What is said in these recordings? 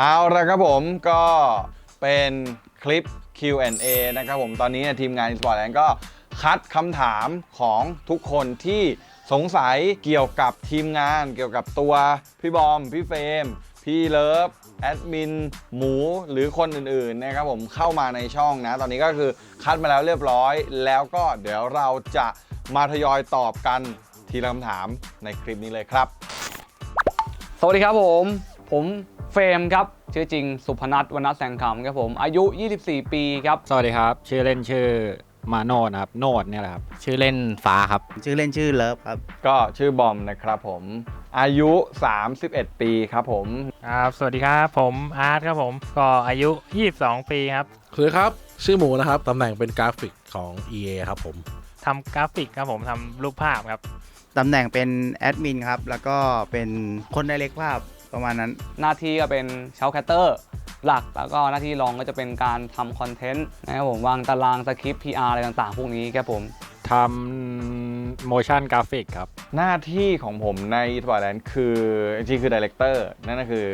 เอาละครับผมก็เป็นคลิป Q&A นะครับผมตอนนี้ทีมงาน Sport Land ก็คัดคำถามของทุกคนที่สงสัยเกี่ยวกับทีมงาน เกี่ยวกับตัวพี่บอม พี่เฟมพี่เลิฟแอดมินหมูหรือคนอื่นๆนะครับผมเข้ามาในช่องนะ ตอนนี้ก็คือคัดมาแล้วเรียบร้อย แล้วก็เดี๋ยวเราจะมาทยอยตอบกันทีละคำถามในคลิปนี้เลยครับ สวัสดีครับผม ผม เฟรมครับ ชื่อจริงสุพนัทวรรณแสงคำครับผม อายุ 24 ปีครับ สวัสดีครับ ชื่อเล่นชื่อมาโนดนะครับ โนดเนี่ยแหละครับ ชื่อเล่นฟ้าครับ ชื่อเล่นชื่อเลิฟครับ ก็ชื่อบอมนะครับผม อายุ 31 ปีครับผม ครับ สวัสดีครับ ผมอาร์ตครับผม ก็อายุ 22 ปีครับ สวัสดีครับ ชื่อหมูนะครับ ตำแหน่งเป็นกราฟิกของ EA ครับผม ทำกราฟิกครับผม ทำรูปภาพครับ ตำแหน่งเป็นแอดมินครับ แล้วก็เป็นคนไดเรกภาพประมาณนั้น หน้าที่ก็เป็นเชลแคตเตอร์หลัก แล้วก็หน้าที่รองก็จะเป็นการทำคอนเทนต์นะครับผมวางตารางสคริปต์ PR อะไรต่างๆ พวกนี้ครับผม ทำ motion graphic ครับ หน้าที่ของผมในทวายแลนด์คือจริงๆคือดีเลกเตอร์นั่นก็คือ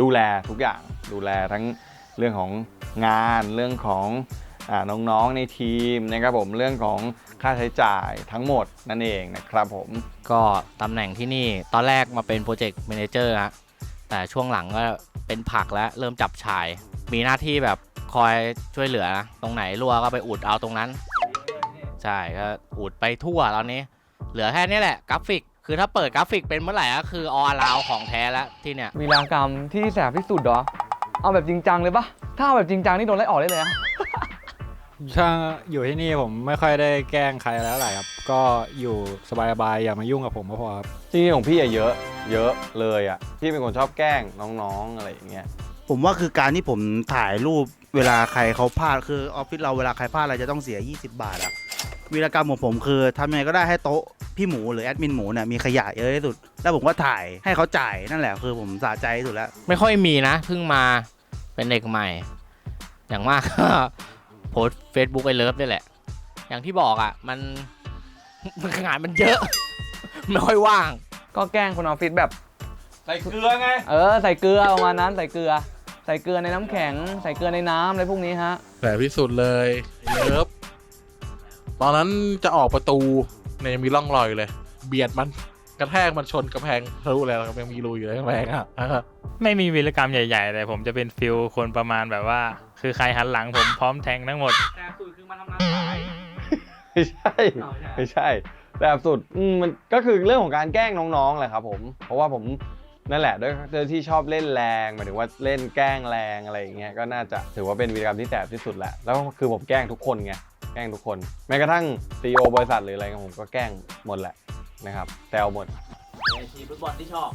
ดูแลทุกอย่างดูแลทั้งเรื่องของงานเรื่องของอาน้องๆในทีมนะครับผมเรื่องของ ค่าใช้จ่ายทั้งหมดนั่นเองนะครับผม ก็ตำแหน่งที่นี่ตอนแรกมาเป็นโปรเจกต์แมเนเจอร์ฮะแต่ช่วงหลังก็เป็นผักแล้วเริ่มจับชาย มีหน้าที่แบบคอยช่วยเหลือ ตรงไหนรั่วก็ไปอุดเอาตรงนั้น ใช่ก็อุดไปทั่วตอนนี้ เหลือแค่นี้แหละกราฟิก คือถ้าเปิดกราฟิกเป็นเมื่อไหร่ก็คือออลาวของแท้แล้วที่เนี่ย วีรากรรมที่แสบที่สุดเหรอ เอาแบบจริงจังเลยปะถ้าเอาแบบจริงจังนี่โดนไล่ออกได้เลยอะ ถ้าอยู่ที่นี่ผมไม่ค่อยได้แกล้งใครแล้วแหละครับ ก็อยู่สบายๆอย่ามายุ่งกับผมก็พอครับจริงๆของพี่อะเยอะเยอะเลยอะพี่เป็นคนชอบแกล้งน้องๆอะไรอย่างเงี้ยผมว่าคือการที่ผมถ่ายรูปเวลาใครเขาพลาดคือออฟฟิศเราเวลาใครพลาดเราจะต้องเสีย 20 บาทอะวีรกรรมของผมคือทำยังไงก็ได้ให้โต๊ะพี่หมูหรือแอดมินหมูเนี่ยมีขยะเยอะที่สุด แล้วผมก็ถ่ายให้เขาจ่ายนั่นแหละคือผมสะใจที่สุดแล้ว ไม่ค่อยมีนะเพิ่งมาเป็นเด็กใหม่ อย่างมากก็ โพสเฟซบุ๊กไอเลิฟนี่แหละ อย่างที่บอกอะ มันมันงานมันเยอะ ไม่ค่อยว่าง ก็แกล้งคนออฟฟิศแบบ ใส่เกลือไง เออใส่เกลือประมาณนั้นใส่เกลือ ใส่เกลือในน้ำแข็ง ใส่เกลือในน้ำอะไรพวกนี้ฮะแต่พิสุดเลยเลิฟตอนนั้นจะออกประตูเนี่ยยังมีร่องรอยอยู่เลย เบียดมันกระแทกมันชนกระแพงทะลุแล้วยังมีรูอยู่ในกระแพงอะ ไม่มีวีรกรรมใหญ่ๆแต่ผมจะเป็นฟิลคนประมาณแบบว่า คือใครหันหลังผมพร้อมแทงทั้งหมด แต่สุดคือมาทำงานสายไม่ใช่ไม่ใช่ แบบสุดอืมมันก็คือเรื่องของการแกล้งน้องๆแหละครับผม เพราะว่าผมนั่นแหละด้วยด้วยที่ชอบเล่นแรงหมายถึงว่าเล่นแกล้งแรงอะไรอย่างเงี้ยก็น่าจะถือว่าเป็นวีรกรรมที่แสบที่สุดแหละแล้วคือผมแกล้งทุกคนไงแกล้งทุกคน แม้กระทั่งซีอบริษัทหรืออะไรของผมก็แกล้งหมดแหละนะครับแซวหมดทีฟุตบอลที่ชอบ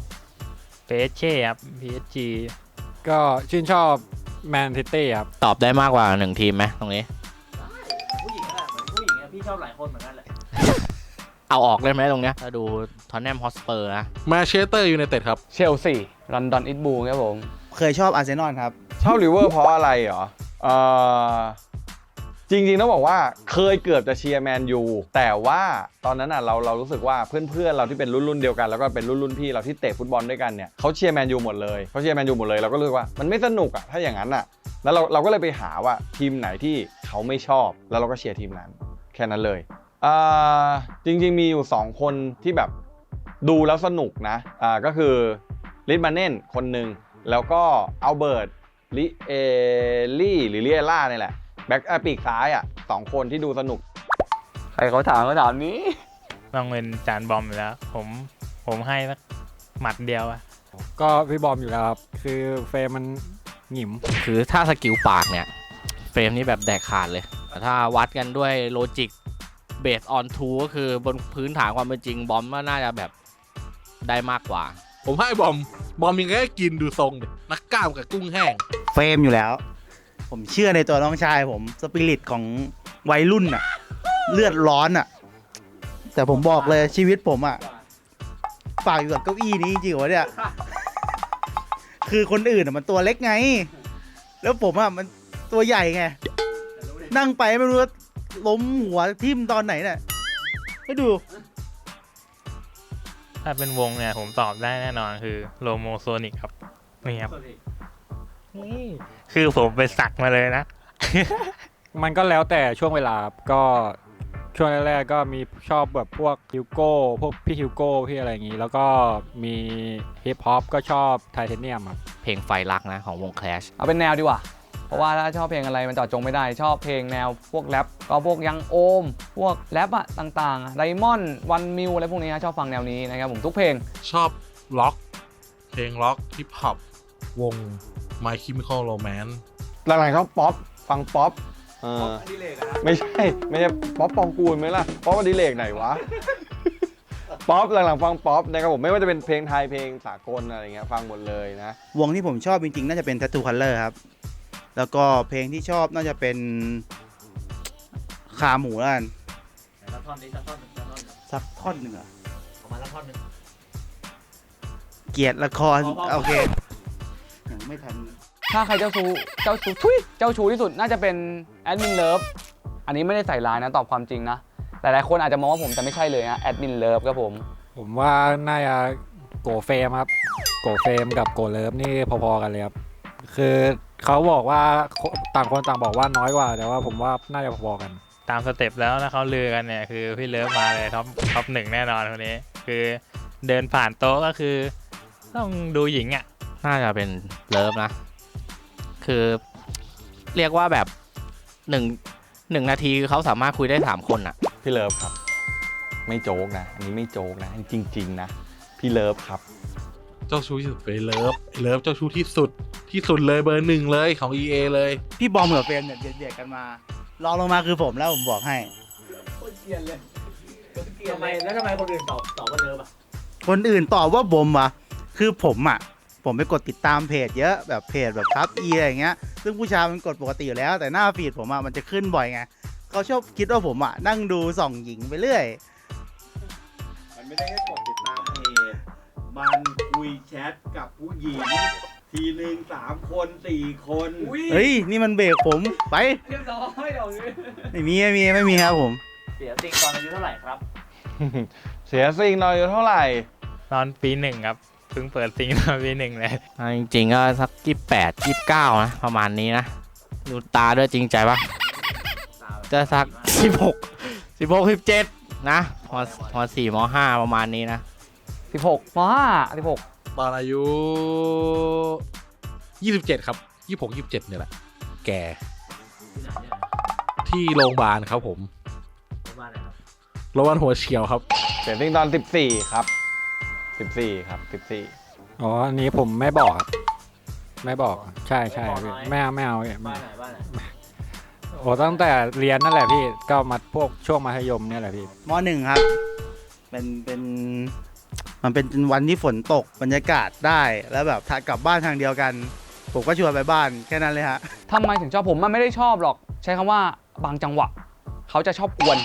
p s g ครับ PSG ก็ชื่นชอบ แมนซิตี้ครับ ตอบได้มากกว่าหนึ่งทีมไหมตรงนี้ ผู้หญิงอะเหมือนผู้หญิงอะพี่ชอบหลายคนเหมือนกันแหละเอาออกได้ไหมตรงเนี้ยถ้าดูทอนแนมฮอสเปอร์นะ มาเชสเตอร์ยูไนเต็ดครับ เชลซีลอนดอนอิทบูครับผม เคยชอบอาร์เซนอลครับ ชอบลิเวอร์เพราะอะไรเหรอเออ จริงๆต้องบอกว่าเคยเกือบจะเชียร์แมนยูแต่ว่าตอนนั้นอะเราเรารู้สึกว่าเพื่อนๆเราที่เป็นรุ่นรุ่นเดียวกัน แล้วก็เป็นรุ่นรุ่นพี่เราที่เตะฟุตบอลด้วยกันเนี่ยเขาเชียร์แมนยูหมดเลยเขาเชียร์แมนยูหมดเลยเราก็รู้สึกว่ามันไม่สนุกอะถ้าอย่างนั้นอะแล้วเราเราก็เลยไปหาว่าทีมไหนที่เขาไม่ชอบ แล้วเราก็เชียร์ทีมนั้น แค่นั้นเลยอ่าจริงๆมีอยู่ 2 คนที่แบบดูแล้วสนุกนะอ่าก็คือลิทมาเน่นคนหนึ่งแล้วก็อัลเบิร์ตลิเอลี่หรือเลิเอล่าเนี่ยแหละ แบ็กปีกซ้ายอะสองคนที่ดูสนุก ใครเขาถามเขาถามนี้ ต้องเป็นจานบอมอยู่แล้ว ผมผมให้สักหมัดเดียวอะก็พี่บอมอยู่แล้วครับ คือเฟรมมันหงิม คือถ้าสกิลปากเนี่ย เฟรมนี่แบบแดกขาดเลยแต่ถ้าวัดกันด้วยโลจิกเบสออนทูก็คือบนพื้นฐานความเป็นจริงบอมก็น่าจะแบบได้มากกว่า ผมให้บอม บอมยังไงก็กินดูทรงดินักกล้ามกับกุ้งแห้ง เฟรมอยู่แล้ว ผมเชื่อในตัวน้องชายผมสปิริตของวัยรุ่นอะเลือดร้อนอะแต่ผมบอกเลยชีวิตผมอะฝากอยู่กับเก้าอี้นี้จริงๆวะเนี่ย คือคนอื่นอะมันตัวเล็กไง แล้วผมอะมันตัวใหญ่ไง นั่งไปไม่รู้ว่าล้มหัวทิ่มตอนไหนเนี่ยให้ดู ถ้าเป็นวงเนี่ยผมตอบได้แน่นอนคือโลโมโซนิกครับนี่ครับ คือผมไปสักมาเลยนะ มันก็แล้วแต่ช่วงเวลาครับก็ช่วงแรกๆก็มีชอบแบบพวกฮิวโก้พวกพี่ฮิวโก้พี่อะไรอย่างงี้ แล้วก็มีฮิปฮอปก็ชอบไทเทเนียมครับเพลงไฟรักนะของวง Clash เอาเป็นแนวดีกว่า เพราะว่าถ้าชอบเพลงอะไรมันเจอดจงไม่ได้ ชอบเพลงแนวพวกแรปก็พวกยังโอม พวกแรปอะต่างๆไดมอนด์วันมิวอะไรพวกนี้นะชอบฟังแนวนี้นะครับผมทุกเพลง ชอบล็อก เพลงล็อกฮิปฮอปวง My Chemical Romance หลังๆชอบป๊อปฟังป๊อปเออไม่ใช่ไม่ใช่ป๊อปปองกูลไหมล่ะป๊อปอดิเลกไหนวะ ป๊อปหลังๆฟังป๊อปนะครับผมไม่ว่าจะเป็นเพลงไทยเพลงสากลอะไรเงี้ยฟังหมดเลยนะ วงที่ผมชอบจริงๆ น่าจะเป็น Tattoo Color ครับ แล้วก็เพลงที่ชอบน่าจะเป็นขาหมูแล้วกันสักท่อนนี้สักท่อนหนึ่งสักท่อนหนึ่งสักท่อนหนึ่งอะประมาณสักท่อนหนึ่งเกลียดละครพอพอโอเคยัง ไม่ทัน ถ้าใครเจ้าชู้เจ้าชู้ทุยเจ้าชู้ที่สุดน่าจะเป็นแอดมินเลิฟอันนี้ไม่ได้ใส่ร้ายนะตอบความจริงนะหลายๆคนอาจจะมองว่าผมแต่ไม่ใช่เลยนะแอดมินเลิฟครับผม ผมว่าน่าจะโกเฟรมครับ โกเฟรมกับโกเลิฟนี่พอๆกันเลยครับ คือเขาบอกว่าต่างคนต่างบอกว่าน้อยกว่า แต่ว่าผมว่าน่าจะพอๆกัน ตามสเต็ปแล้วนะเขาลือกันเนี่ยคือพี่เลิฟมาเลยท็อปท็อปหนึ่งแน่นอนคนนี้ คือเดินผ่านโต๊ะก็คือ ต้องดูหญิงอะ น่าจะเป็นเลิฟนะ คือเรียกว่าแบบหนึ่งหนึ่งนาทีเขาสามารถคุยได้สามคนอะพี่เลิฟครับ ไม่โจ๊กนะ อันนี้ไม่โจ๊กนะอันนี้จริง ๆ นะ พี่เลิฟครับ เจ้าชู้ที่สุดไปเลิฟไอ้เลิฟเจ้าชู้ที่สุดที่สุดเลยเบอร์หนึ่งเลยของ EA เลยพี่บอมกับเฟรมเนี่ยเบียดๆกันมารองลงมาคือผมแล้วผมบอกให้คนเกลียดเลยทำไมแล้วทำไมคนอื่นตอบตอบว่าเลิฟอะคนอื่นตอบว่าบมวะคือผมอะ ผมไปกดติดตามเพจเยอะแบบเพจแบบทับอีอะไรอย่างเงี้ยซึ่งผู้ชายมันกดปกติอยู่แล้ว แต่หน้าฟีดผมอะมันจะขึ้นบ่อยไงเขาชอบคิดว่าผมอะนั่งดูส่องหญิงไปเรื่อย มันไม่ได้แค่กดติดตามเพจมันคุยแชทกับผู้หญิง ทีหนึ่งสามคนสี่คนเฮ้ย นี่มันเบรกผมไปเรียบร้อยเดี๋ยวนี้ไม่มีไม่มีไม่มีครับผม เสียติงตอนอายุเท่าไหร่ครับ เสียสิ่งนอยอยู่เท่าไหร่ ตอนปีหนึ่งครับเพิ่งเปิดซิงตอนปีหนึ่งเลยอ่าจริงๆก็สักยี่แปดยี่เก้านะ ประมาณนี้นะ ดูตาด้วยจริงใจปะจะสักสิบหกสิบหกสิบเจ็ดนะพอพอสี่มห้าประมาณนี้นะ16ม5 16ตอนอายุ27ครับ26 27เนี่ยแหละ แก่ที่ไหนเนี่ยที่โรงพยาบาลครับผมประมาณไหนครับโรงพยาบาลหัวเฉียวครับเสียสิ่งตอน14ครับ 14 ครับ 14 อ๋ออันนี้ผมไม่บอกครับไม่บอกใช่ใช่พี่ไม่เอาไม่เอาพี่บ้านไหนบ้านไหนโอ้ตั้งแต่เรียนนั่นแหละพี่ก็มาพวกช่วงมัธยมเนี่ยแหละพี่มหนึ่งครับ เป็นเป็นมันเป็นวันที่ฝนตกบรรยากาศได้ แล้วแบบถ้ากลับบ้านทางเดียวกัน ผมก็ชวนไปบ้านแค่นั้นเลยฮะ ทำไมถึงชอบผมมันไม่ได้ชอบหรอก ใช้คำว่าบางจังหวะ เขาจะชอบกวน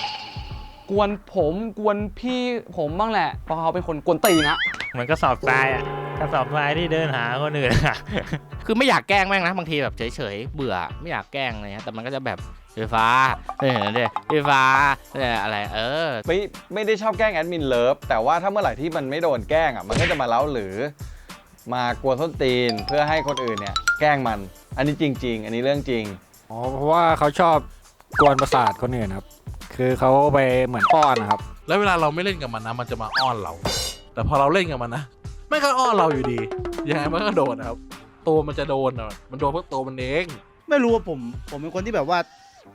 กวนผมกวนพี่ผมบ้างแหละเพราะเขาเป็นคนกวนตีนนะเหมือนก็สอบทรายอะกระสอบทรายที่เดินหาคนอื่นอะ คือไม่อยากแกล้งแม่งนะบางทีแบบเฉยๆเบื่อไม่อยากแกล้งอะไรเงี้ยแต่มันก็จะแบบไฟฟ้าเออเดี๋ยวไฟฟ้าเอออะไรเออ ไม่ไม่ได้ชอบแกล้งแอดมินเลิฟแต่ว่าถ้าเมื่อไหร่ที่มันไม่โดนแกล้งอะมันก็จะมาเล้าหรือ มากวนส้นตีนเพื่อให้คนอื่นเนี่ยแกล้งมัน อันนี้จริง ๆ อันนี้เรื่องจริง อ๋อเพราะว่าเขาชอบกวนประสาทคนอื่นครับ คือเขาไปเหมือนป้อนนะครับ แล้วเวลาเราไม่เล่นกับมันนะ มันจะมาอ้อนเรา แต่พอเราเล่นกับมันนะไม่ก็อ้อนเราอยู่ดียังไงมันก็โดนนะครับ ตัวมันจะโดนอะมันโดนเพราะตัวมันเอง ไม่รู้ว่าผม ผมเป็นคนที่แบบว่า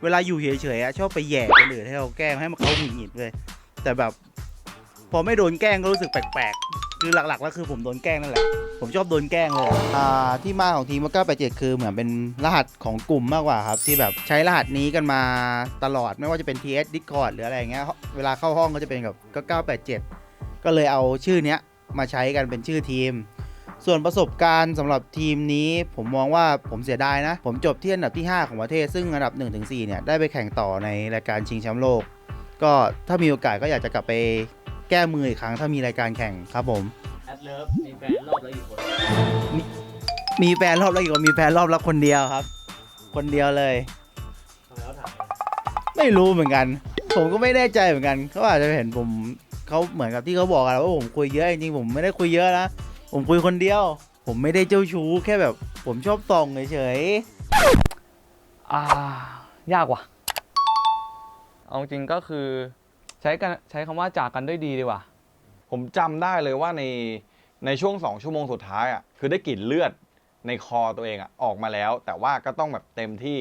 เวลาอยู่เฉยๆอะชอบไปแหย่คนอื่นให้เขาแกล้งให้มันเขาหงุดหงิดเลย แต่แบบ พอไม่โดนแกล้งก็รู้สึกแปลกๆ คือหลักๆแล้วคือผมโดนแกล้งนั่นแหละ ผมชอบโดนแกล้งเลยอ่าที่มาของทีมก้าแปดเจ็ดคือเหมือนเป็นรหัสของกลุ่มมากกว่าครับ ที่แบบใช้รหัสนี้กันมาตลอดไม่ว่าจะเป็น TS Discord หรืออะไรอย่างเงี้ยเวลาเข้าห้องก็จะเป็นกับก็987ก็เลยเอาชื่อเนี้ยมาใช้กันเป็นชื่อทีม ส่วนประสบการณ์สำหรับทีมนี้ ผมมองว่าผมเสียดายนะ ผมจบที่อันดับที่ 5 ของประเทศซึ่งอันดับ 1-4เนี่ยได้ไปแข่งต่อในรายการชิงแชมป์โลก ก็ถ้ามีโอกาสก็อยากจะกลับไป แก้มืออีกครั้งถ้ามีรายการแข่งครับผม แอดเลิฟมีแฟนรอบแล้วกี่คนมีแฟนรอบแล้วอีกคนมีแฟนรอบแล้วคนเดียวครับ คนเดียวเลย ทำไมเขาถามไม่รู้เหมือนกัน ผมก็ไม่แน่ใจเหมือนกันเขาอาจจะเห็นผมเขาเหมือนกับที่เขาบอกกันว่าผมคุยเยอะจริงๆผมไม่ได้คุยเยอะนะผมคุยคนเดียว ผมไม่ได้เจ้าชู้แค่แบบ ผมชอบตรงเฉยอ่ายากว่ะ เอาจริงก็คือ ใช้กันใช้คำว่าจากกันด้วยดีดีกว่า ผมจำได้เลยว่าในในช่วงสองชั่วโมงสุดท้ายอะคือได้กลิ่นเลือดในคอตัวเองอะออกมาแล้ว แต่ว่าก็ต้องแบบเต็มที่